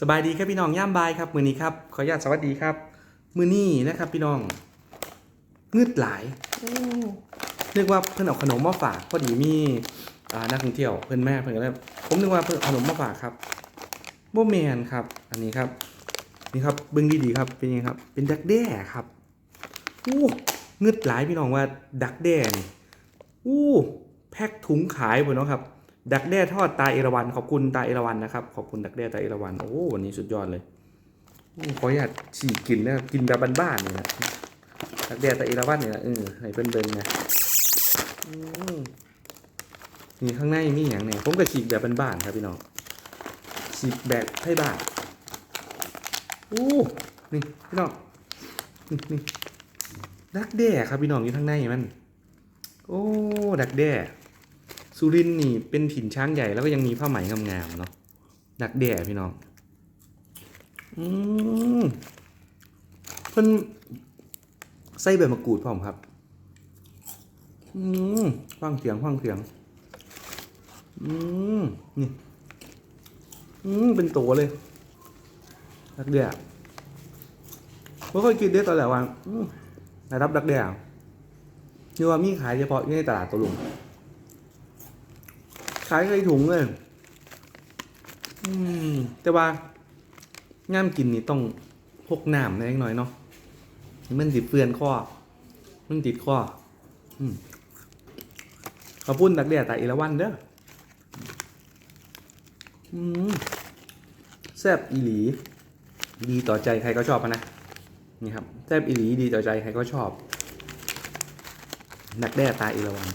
สบายดีครับพี่น้องย่ามบายครับมือนี้ครับขออนุญาตสวัสดีครับ มือนี้นะครับพี่น้องงืดหลายนึกว่าเพื่อนเอาขนมมาฝากพอดีมีอ่านักท่องเที่ยวเพื่อนแม่เพื่อนก็เลยผมนึกว่าเพื่อนเอาขนมมาฝากครับโบแมนครับ อันนี้ครับ นี่ครับเบิ้งดีๆครับเป็นยังไงครับ เป็นดักแด้ครับอู้งืดหลายพี่น้องว่าดักแด้นี่อู้แพ็คถุงขายหมดเนาะครับ ดักแด้ทอดตาเอราวันขอบคุณตาเอราวันนะครับ ขอบคุณดักแด้ตาเอราวันโอ้วันนี้สุดยอดเลยขออนุญาตฉีกกินนะครับกินแบบบ้านๆนี่นะดักแด้ตาเอราวันเนี่ยนะเออให้เพิ่นเบิ่งนะอืมนี่ข้างในมีอย่างเนี่ยผมก็ฉีกแบบบ้านๆครับพี่น้องฉีกแบบให้บ้านโอ้นี่พี่น้องนี่นี่ดักแด้ครับพี่น้องอยู่ข้างในมัน โอ้ดักแด้ สุรินนี่เป็นถิ่นช้างใหญ่แล้วก็ยังมีผ้าไหมงามๆเนาะดักแด่พี่น้อง อืมเพิ่นใส่ใบมะกรูดพร้อมครับ อืมฟังเสียงฟังเสียง อืมนี่อืมเป็นตัวเลยดักแด่ไม่ค่อยกินได้ตอนแรกว่าอืมนะครับดักแด่นี่ว่ามีขายเฉพาะอยู่ในตลาดตัวลุง ขายใส่ถุงเลยอืมแต่ว่าง่ามกินนี่ต้องพกน้ำนิดหน่อยเนาะมันติดเฟือนข้อมันติดข้ออืมขอบคุณดักเดียตาเอราวันเด้ออืมแซ่บอีหลี ดีต่อใจใครก็ชอบนะนี่ครับแซ่บอีหลีดีต่อใจใครก็ชอบดักแด้ตาเอราวัน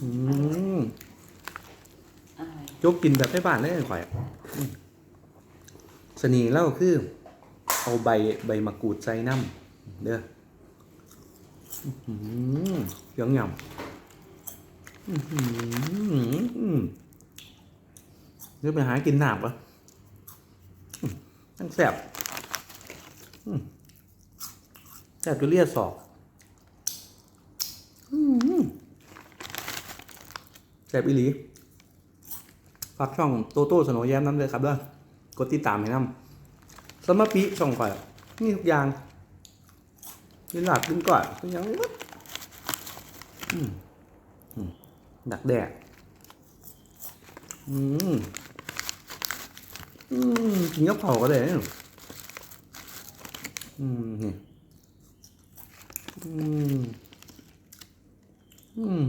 อืม ยกกินแบบไม่บ้านเลยข่อยสนีเล่าคือ เอาใบใบมะกรูดใส่น้ำเด้อหือเหลืองหยำหือเดี๋ยวไปหากินหนาบวะตั้งแสบแสบจนเลียดศอกแสบอีหลี ฝากช่องโตโต้สโนว์แย้มน้ำเลยครับเด้อกดติดตามให้น้ำสมปีช่องข่อยนี่ทุกอย่างยินหลับกินก่อนทุกอย่างอืมดักแดดอืมอืมกินกับเผาก็ได้อืมนี่อืมอืม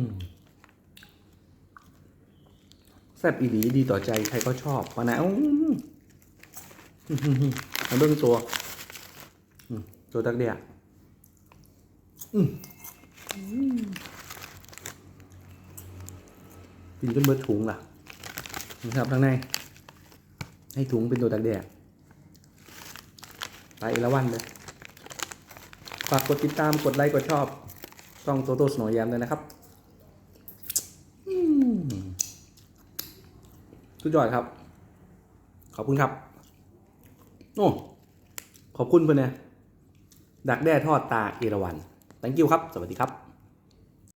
แซ่บอีหลีดีต่อใจใครก็ชอบปะนะอือมาเบิ่งตัวตัวตักเดียกินจนเบิดถุงล่ะนี่ครับข้างใน ให้ถุงเป็นตัวตักเดียไปอีละวันเลย ฝากกดติดตามกดไลค์กดชอบช่องโตโต้สโนว์แยมเลยนะครับ อืม สุดยอดครับ ขอบคุณครับ โอ้ ขอบคุณเพื่อนเนี่ยดักแด้ทอดตาเอราวัน thank you ครับ สวัสดีครับ